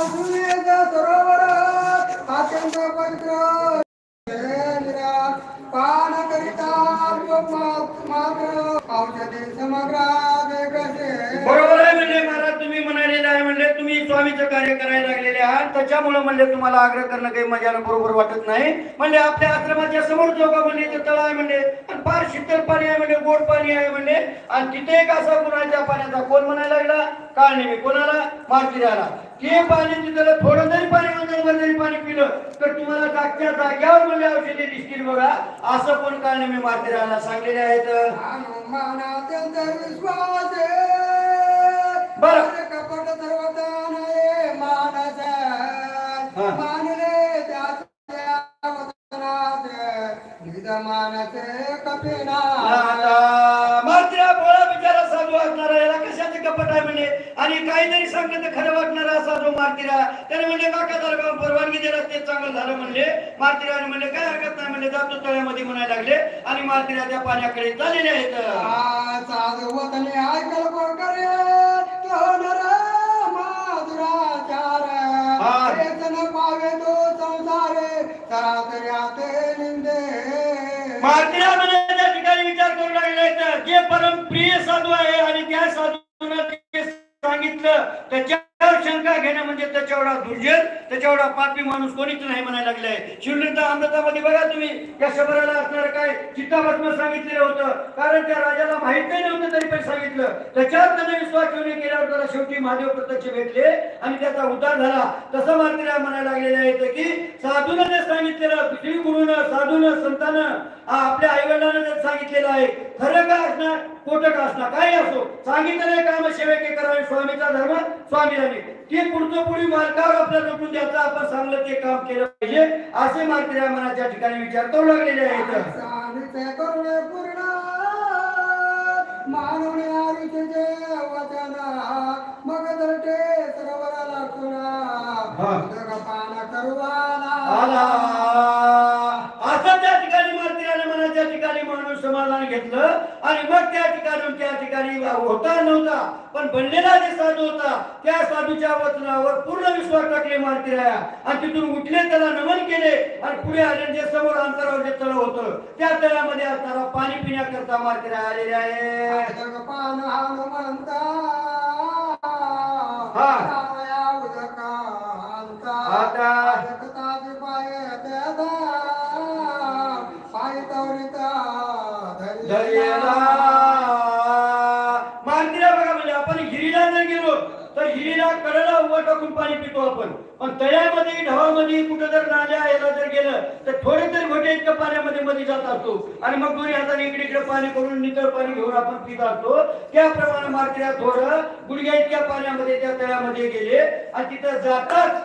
सरोवर अत्यंत पवित्र पान करिता मात्र बरोबर आहे म्हणजे महाराज तुम्ही म्हणालेले आहे म्हणजे तुम्ही स्वामीचं कार्य करायला लागलेले आहात. त्याच्यामुळे म्हणजे तुम्हाला आग्रह करणं काही मजाला बरोबर वाटत नाही. म्हणजे आपल्या आश्रमाच्या समोर जोगा म्हणजे ते तळ आहे म्हणजे आणि फार शीतल पाणी आहे म्हणजे गोड पाणी आहे म्हणजे आणि तिथे एक असा गुणाच्या पाण्याचा कोण म्हणायला लागला. काळनेमी कोणाला? मार्गिराला ते पाणी तिथं थोडं जरी पाणी अंगावर जरी पाणी पिलं तर तुम्हाला जागच्या जाग्यावर म्हणजे औषधे दिसतील बघा. असं पण काळनेमी मार्गिराला सांगलेले आहेत? बरं. कपट सर्वदान मानस. मानले मानस कपिना आता मात्र भोळा बिचारा साधू असणारा याला कशाचे कपट आहे म्हणजे आणि काहीतरी सांगलं तर खरं वाटणारा असा जो मारतीरा त्याने म्हणजे काका दरगाव परवानगी दिला ते चांगलं झालं म्हणले. मारतीराने म्हणले काय हरकत नाही म्हणजे जातो तळ्यामध्ये म्हणायला लागले. आणि मारतीरा त्या पाण्याकडे चाललेले आहेत. साधू मारतीरा म्हणजे त्या ठिकाणी विचार करू लागले जे परम प्रिय साधू आहे आणि त्या साधूनं ते सांगितलं त्याच्यावर शंका घेणं म्हणजे त्याच्यावडा दुर्जन त्याच्यावडा पापी माणूस कोणीच नाही म्हणायला लागलाय शिवलिंग अमृतामध्ये बघा तुम्ही या शबराला असणार काय? चित्ताभस्म सांगितलेलं होतं. कारण त्या राजाला माहीत नाही नव्हतं तरी पण सांगितलं. त्याच्यावर त्याने विश्वास ठेवणे केल्यावर त्याला शेवटी महादेव प्रत्यक्ष भेटले आणि त्याचा उद्धार झाला. तसं मात्र म्हणायला लागलेलं आहे की साधूनं सांगितलेलं पृथ्वी गुरुनं साधून संतानं आपल्या आईवडिलांना जर सांगितलेलं आहे खरं काय असणार खोटं का असणार काही असो सांगितलेलं काम सेवेके करावे स्वामीचा धर्म स्वामीराने ते पुढचं पुढे मार्गावर आपल्या लोटून द्यायचं आपण सांगलं ते काम केलं पाहिजे असे मार्तीरा मनाच्या ठिकाणी विचार करू लागलेले आहेत. स्वामीचे करुणे पूर्ण मानवणे आरुषचे वचन मग दरटे सरोवराला. सुना पान करुवाला आला असं त्या ठिकाणी मार्तीराने मनाच्या ठिकाणी समाधान घेतलं आणि मग त्या ठिकाणी त्या ठिकाणी होता नव्हता पण बनलेला जे साधू होता त्या साधूच्या वचनावर पूर्ण विश्वास टाकले मारती मार्तीराया. आणि तिथून उठले त्याला नमन केले आणि पुढे आले जे समोर अंतरावर जे तळ होतं त्या तळामध्ये असणारा पाणी पिण्याकरता मारती मार्तीराया आलेले आहे. आता दर्याला मांदिरा बघा म्हणजे आपण हिरीला जर गेलो तर हिरीला कडेला उभं टाकून पाणी पितो आपण. पण तळ्यामध्ये ढवामध्ये कुठं जर नाल्या याला जर गेलं तर थोडे तरी घोटे इतकं पाण्यामध्ये मध्ये जात असतो. आणि मग दोन्ही हाताने इकडे इकडे पाणी करून नितळ पाणी घेऊन आपण पित असतो. त्याप्रमाणे मार्केला थोडं गुडघ्या इतक्या पाण्यामध्ये त्या तळ्यामध्ये गेले. आणि तिथं जाताच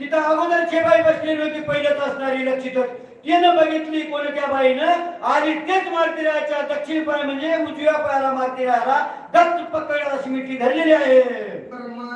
तिथं अगोदर बाई बसलेली होती पहिल्याच असणारी लक्षितच तिनं बघितली कोणी त्या बाईनं? आणि तेच मार्तिराच्या दक्षिण पाय म्हणजे उजव्या पायाला मार्तिराला गच्च पकडला अशी मिठी धरलेली आहे. हनुमान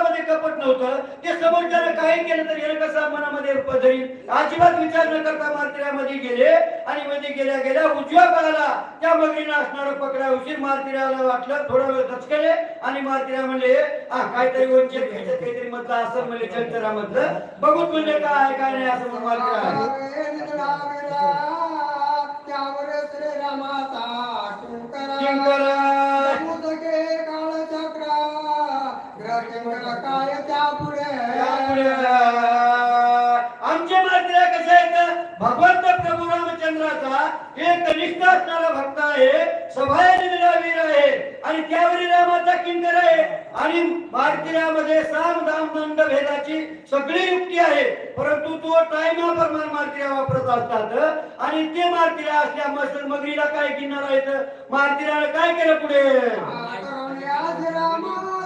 पोटामध्ये कपट नव्हतं. ते समोरच्यानं काही केलं तर हे कसं मनामध्ये पधरील अजिबात विचार न करता मार्तिरामध्ये गेले आणि मध्ये गेल्या गेल्या उजव्या पायाला त्या मगरीनं असणारं पकडा उशीर मार्तिराला वाटलं. थोडा वेळ दचकले आणि मार्तिरा म्हणले हा काहीतरी वंचित घ्यायचं काहीतरी म्हटलं असं म्हणजे चंचरा म्हटलं बघूच म्हणजे काय आहे काय नाही असं म्हणून मार्तिरा काय त्या पुढे. आमचे मात्र कसं आहे तर भगवंत प्रभू रामचंद्राचा एक कनिष्ठ असणारा भक्त आहे. सभायला वीर आहे. आणि त्यावेळी रामाचा किंकर आहे. आणि मार्तिरामध्ये साम दाम दंड भेदाची सगळी युक्ती आहे. परंतु तो टाइमा प्रमाण मार्तिरा वापरत असतात. आणि ते मार्तिरा असल्या मस्त मगरीला काय किन्नार आहेत मार्तिराला काय केलं पुढे? सत्वर.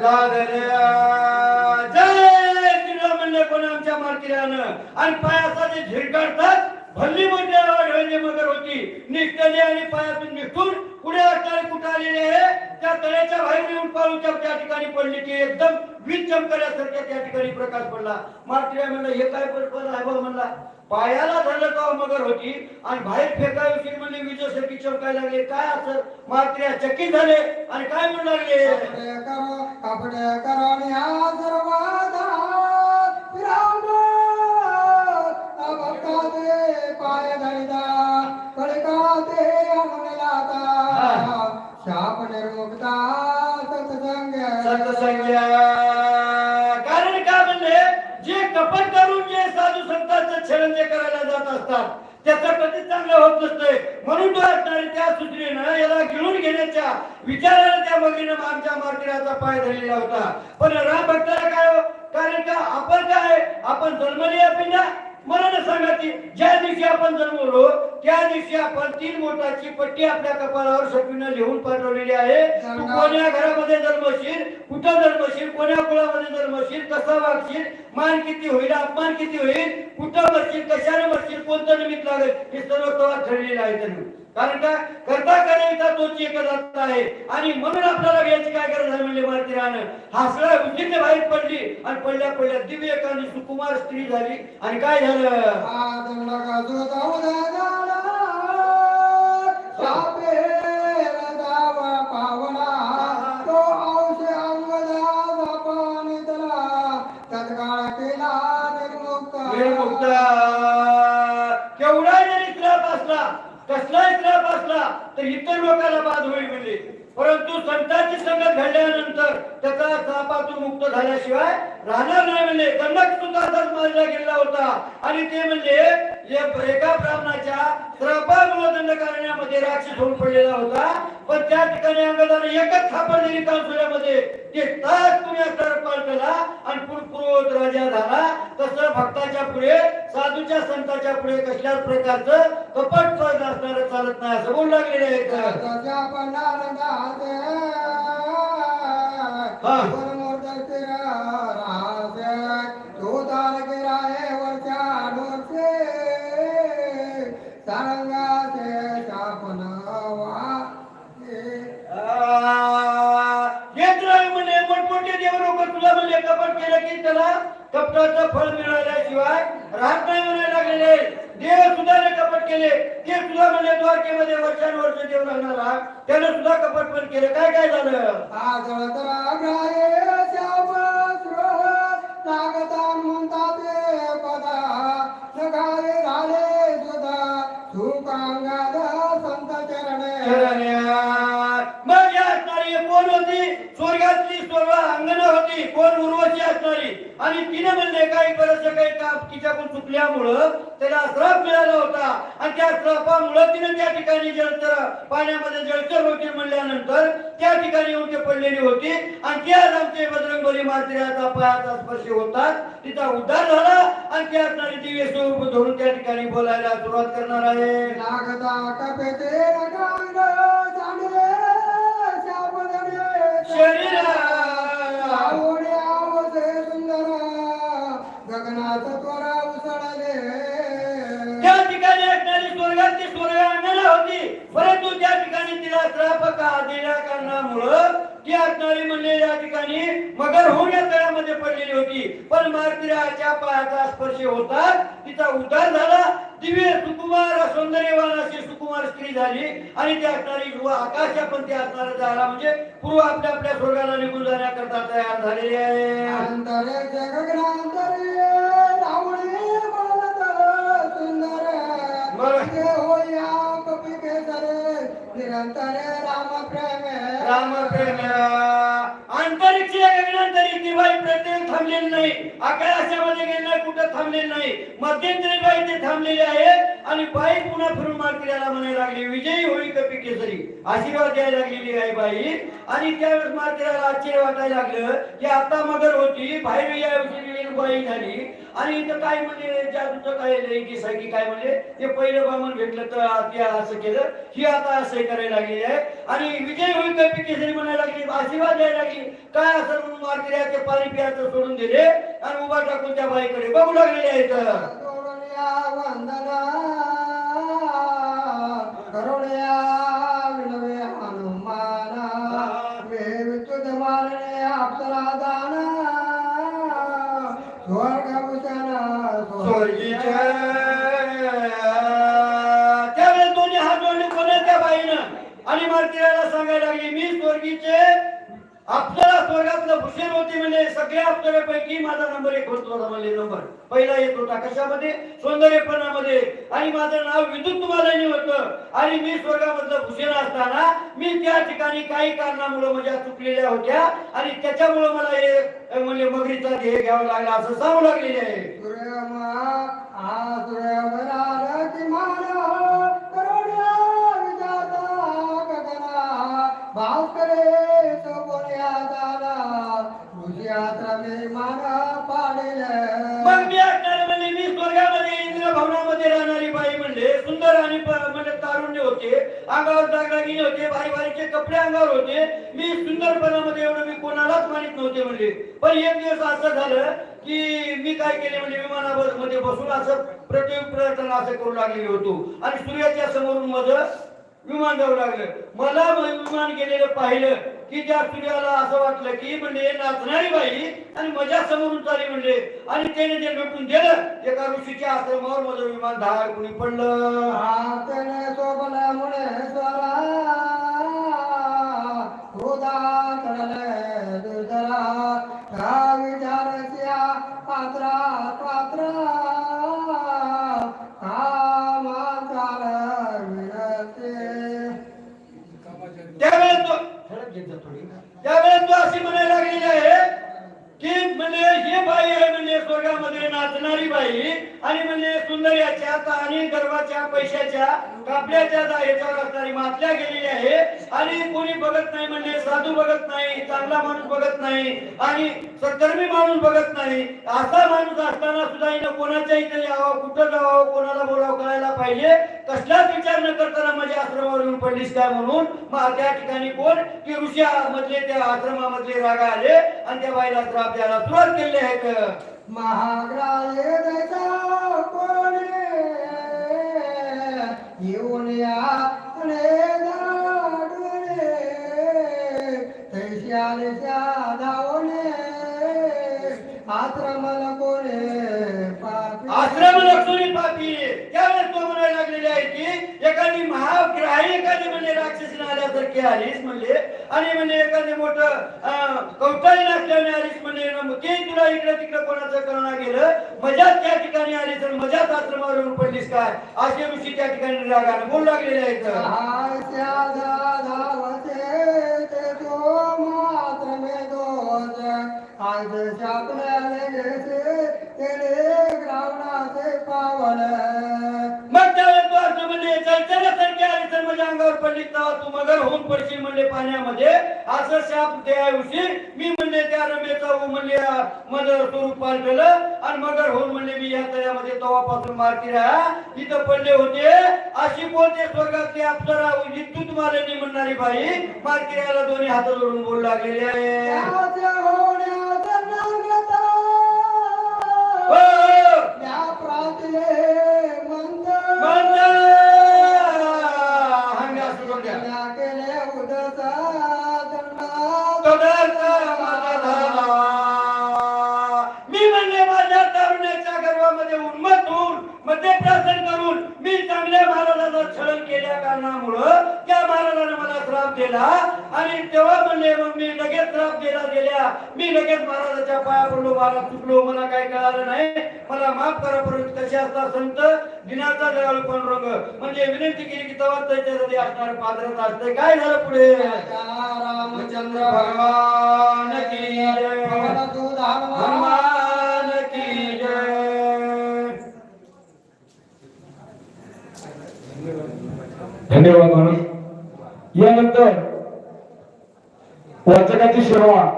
La आमच्या मारतीरानं आणि पायाचा जे झिरकाडतात भल्ली म्हणजे ढळली मगर होती. निघतली आणि पायातून निघून पुढे असणारे कुठे आलेले आहे त्या तळ्याच्या बाहेर येऊन पाळूच्या त्या ठिकाणी पडली की एकदम वीज चमकल्यासारख्या त्या ठिकाणी प्रकाश पडला. मारतीरा म्हणलं हे काय बरोबर आहे बा? म्हणला पायाला धरलं का मगर होती आणि बाहेर फेकायची म्हणजे विजेसाठी चमकाय लागले. काय असं? मारतीरा चकित झाले आणि काय म्हणू लागले? कारण का म्हणले जे कपट करून जे साधू संतांचं छलन जे करायला जात असतात त्याचं कधीच चांगलं होत नसतंय. म्हणून तो असणारे त्या सूत्रेनं याला गिळून घेण्याच्या विचारानं त्या मगरीनं आमच्या मार्टिराचा पाय धरलेला होता. पण राम भक्ताला काय हो? कारण का आपण काय आपण जन्मली पिंडा मला ना सांगा ती ज्या दिवशी आपण जन्मलो त्या दिवशी आपण तीन मोठाची पट्टी आपल्या कपाळावर सटवीनं लिहून पाठवलेली आहे. तू कोण्या घरामध्ये जन्मशील कुठं जन्मशील कोण्या कुळामध्ये जन्मशील कसा वागशील मान किती होईल अपमान किती होईल कुठं मरशील कशाने मरशील कोणतं निमित्त लागेल हे सर्व ठरलेलं आहे त्यांनी कारण का? करता करता तोची एकच आहे. आणि म्हणून आपल्याला याची काय गरज आहे म्हणले मारुती राहणं हासला उंचीने बाहेर पडली आणि पडल्या पडल्या दिव्य एखादी सुकुमार स्त्री झाली. आणि काय झालं? आदमला जो जाऊ दादा शापेल जावा पावला तो औष अंगदा पाणी तला तत्काळ केला निर्मुक्त निर्मुक्त केवढा जरी श्राप असला कसलाही श्राप असला तर इतर लोकांना बाद होईल म्हणजे. परंतु संतांची संगत घडल्यानंतर त्याचा श्रापातून मुक्त झाल्याशिवाय राहणार नाही म्हणजे. दंडक सुद्धा असाच मारला गेला होता आणि ते म्हणजे एका ब्राह्मणाच्या श्रापामुळे दंड करण्यामध्ये राक्षस होऊन पडलेला होता. पण त्या ठिकाणी अंगदाने एकच थापड दिली ते तास पुण्याचा पालटला आणि पूर्वत राजा झाला. तसं भक्ताच्या पुढे साधूच्या संताच्या पुढे कसल्याच प्रकारचं कपट सहज असणारं चालत नाही असं बोलू लागलेले त्याच्या पंडारंगाचे हा. सारंगाचे शापन वाहे. म्हणे मोठमोठे देव तुला म्हणले कपट केलं की त्याला कपटाचं फळ मिळाल्याशिवाय आणि तिने म्हणले काही बरंच काही काम तिच्याकडून चुकल्यामुळं त्याला श्राप मिळाला होता. आणि त्या श्रापामुळं तिने त्या ठिकाणी जलचर पाण्यामध्ये जलचर होती म्हणल्यानंतर त्या ठिकाणी येऊन ते पडलेली होती. आणि ते आज आमचे बजरंगबली मात्र्याचा पायाचा स्पर्श होतात. तिचा उद्धार झाला आणि त्या असणारी दिव्य स्वरूप धरून त्या ठिकाणी बोलायला सुरुवात करणार आहे. कपेते शरीरा. परंतु त्या ठिकाणी तिला श्राप का दिल्या कारणामुळं ती असणारी म्हणले या ठिकाणी मगर होऊन या तळ्यामध्ये पडलेली होती. पण मार्तिराच्या पायाचा स्पर्श होता. तिचा उद्धार झाला. दिव्य सुकुमार सौंदर्यवान अशी सुकुमार स्त्री झाली आणि त्या असणारी व आकाशा पण त्या असणारा झाला म्हणजे पूर्व आपल्या आपल्या स्वर्गाला निघून जाण्याकरता तयार झालेली आहे. सुंदर राम प्रेम राम प्रेम गगनांतरी प्रत्येक नाही. आकाशामध्ये कुठं नाही. मध्यंतरी बाई ते आणि बाई पुन्हा फिरून मार्केला म्हणायला लागली विजयी होई कपी केसरी? आशीर्वाद द्यायला लागलेली आहे बाई. आणि त्यावेळेस आश्चर्य वाटायला लागलं की आता मगर होती बाहेर या बाई झाली. आणि इथं काय म्हणजे जादूचं काय लैंगिक आहे की काय म्हणजे ते पहिलं बामण भेटलं तर ते असं केलं. ही आता असं करायला लागली आहे. आणि विजय होईल कपी केसरी म्हणायला लागली आशीर्वाद द्यायला लागली. काय असं म्हणून मार्केट पाणी पियाचं सोडून दिले आणि उभा टाकून त्या बाईकडे बघू लागलेले आहेत. जोडून वंदना बाईनं आणि सांगायला लागली मी स्वर्गीचे आपल्याला स्वर्गातलं भूषण होते म्हणजे सगळ्या अप्सरेपैकी माझा नंबर एक होत होता म्हणजे नंबर. पहिला येत होता कशामध्ये? सौंदर्यपणामध्ये. आणि माझं नाव विद्युत तुम्हाला होतं. आणि मी स्वर्गामधलं भूषण असताना मी त्या ठिकाणी काही कारणामुळे माझ्या चुकलेल्या होत्या. आणि त्याच्यामुळे मला हे म्हणजे मगरीचा ध्येय घ्यावा लागला असं सांगू लागलेले आहे. गगना भास्करे सोबोल्या दाना ऋषियात्रा मे मान पाडेले. मग मी ऐकणारे म्हणजे मी स्वर्गामध्ये इंद्र भवनामध्ये राहणारी बाई म्हणले सुंदर आणि प- म्हणजे तारुण्य होते अंगावर दागदागिने होते भारी भारीचे कपडे अंगावर होते. मी सुंदरपणामध्ये एवढं मी कोणालाच मानित नव्हते म्हणजे पण एक दिवस असं झालं की मी काय केले म्हणजे विमानामध्ये बसून असं प्रतिपर्यटन असं करू लागलेले होतो. आणि सूर्याच्या समोरून माझं विमान जाऊ लागलं. मला विमान गेलेलं पाहिलं की त्या सूर्याला असं वाटलं की म्हणजे नाचणारी बाई आणि माझ्या समोरून चाली म्हणजे आणि त्याने ते भेटून दिलं एका ऋषीच्या आश्रमावर माझं विमान धाड कुणी पडलं. आतने सोबला मुळे स्वरा हृदा करले दुसरा का विचारस्या पात्रा पात्रा. त्यावेळेस. त्यावेळेस तो अशी म्हणायला लागलेली आहे की म्हणजे हे बाई आहे म्हणजे स्वर्गामध्ये नाचणारी बाई. आणि म्हणजे सुंदर्याच्या आणि गर्वाच्या पैशाच्या कापल्याच्या जा- याच्यावर असणारी मातल्या गेलेली आहे. आणि कोणी बघत नाही म्हणजे साधू बघत नाही चांगला माणूस बघत नाही आणि सत्कर्मी माणूस बघत नाही. असा माणूस असताना सुद्धा हिनं कोणाच्या इथे यावं कुठं जावं कोणाला बोलावं करायला पाहिजे. कसलाच विचार न करताना माझ्या आश्रमावर येऊन पडलीस काय म्हणून? मग त्या ठिकाणी कोण? की ऋषी मधले त्या आश्रमामधले रागा आले. आणि त्या बाईला श्राप द्यायला सुरुवात केली दैसा कोणे येऊन या धावणे आश्रमल कोणे पापी. आश्रम लक्ष्मी पापी? त्यावेळेस तो म्हणायला लागलेले आहे की एखादी महाग्राही एखादी म्हणजे राक्षसी आल्यासारखी आलीस म्हणले आणि म्हणजे एखादे मोठं कवटाळी नाचल्याने आलीस म्हणजे ते तुला इकडे तिकडे कोणाचं करणं गेलं मजाच त्या ठिकाणी आली तर मजाच आश्रमावर पडलीस काय? असे ऋषी त्या ठिकाणी रागाने बोल लागलेले आहेत हास्या अंगावर पडली तेव्हा तू मगर होऊन पडशील म्हणले पाण्यामध्ये. असं शाप उशीर मी म्हणले त्या रमेचा म्हणले माझं स्वरूप पालटलं आणि मगर होऊन म्हणले मी या तळ्यामध्ये तवापासून मारती राहा. तिथं पडले होते. अशी बोलते स्वर्गातली अप्सरा विद्युत मालनी म्हणणारी बाई. मारकिऱ्याला दोन्ही हात जोडून बोलू लागलेली आहे. चांगल्या महाराजाचा छळन केल्या कारणामुळं त्या महाराजाने मला श्राप दिला. आणि तेव्हा म्हणले मग मी लगेच श्राप दिला गेल्या. मी लगेच महाराजाच्या पाया पडलो. महाराज चुकलो. मला काय कळालं नाही. मला माफ करा परंतु कसे असतात संत? दिनाचा दयाळू पण रंग. म्हणजे विनंती केली की तेव्हा त्याच्यासाठी असणार पात्रता असते काय झालं पुढे? रामचंद्र भगवान की जय भगवान सुधार्मा हनुमान की जय धन्यवाद म्हणून. यानंतर वाचकाची सेवा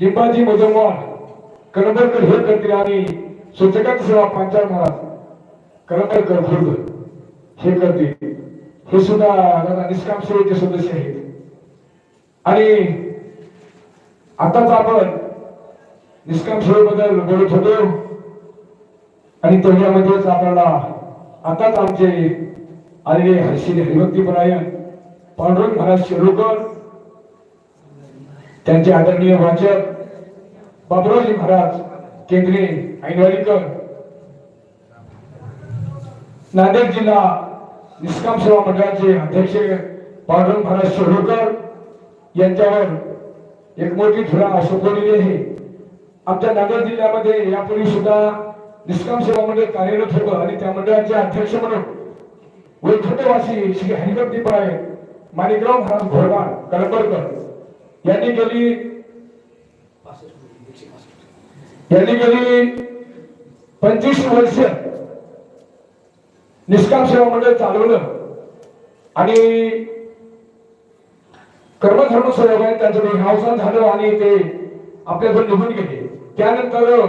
लिंबाजी मुजम्मन कणबरकर हे करतील आणि सूचकाची सेवा पांचाळ महाराज कणबरकर खुर्द हे करतील. हे सुद्धा दादा निष्काम सेवेचे सदस्य आहेत. आणि आताच आपण निष्काम सेवेबद्दल बोलत होतो. आणि तेवढ्यामध्येच आपल्याला आताच आमचे आलेले हर्षिले हरिभक्तीपरायण पांडुरंग महाराज शिरोकर त्यांचे आदरणीय वाचक बाबुरावजी महाराज केंद्रे ऐनवाडीकर नांदेड जिल्हा निष्काम सेवा मंडळाचे अध्यक्ष पांडुरंग महाराज शिरोकर यांच्यावर एक मोठी धुरा सोपवलेली आहे. आमच्या नांदेड जिल्ह्यामध्ये यापूर्वी सुद्धा निष्काम सेवा मंडळ कार्यरत होतं आणि त्या मंडळाचे अध्यक्ष म्हणून वैकुंठवासी श्री हरिभक्त दीपराय माणिकराव महाराज घोडवाड कळंबरकर यांनी गेली यांनी गेली पंचवीस वर्ष निष्काम सेवा मंडळ चालवलं आणि कर्मधर्म सहयोगाने त्यांचं ते अवसान झालं आणि ते आपल्याकडे निघून गेले त्यानंतर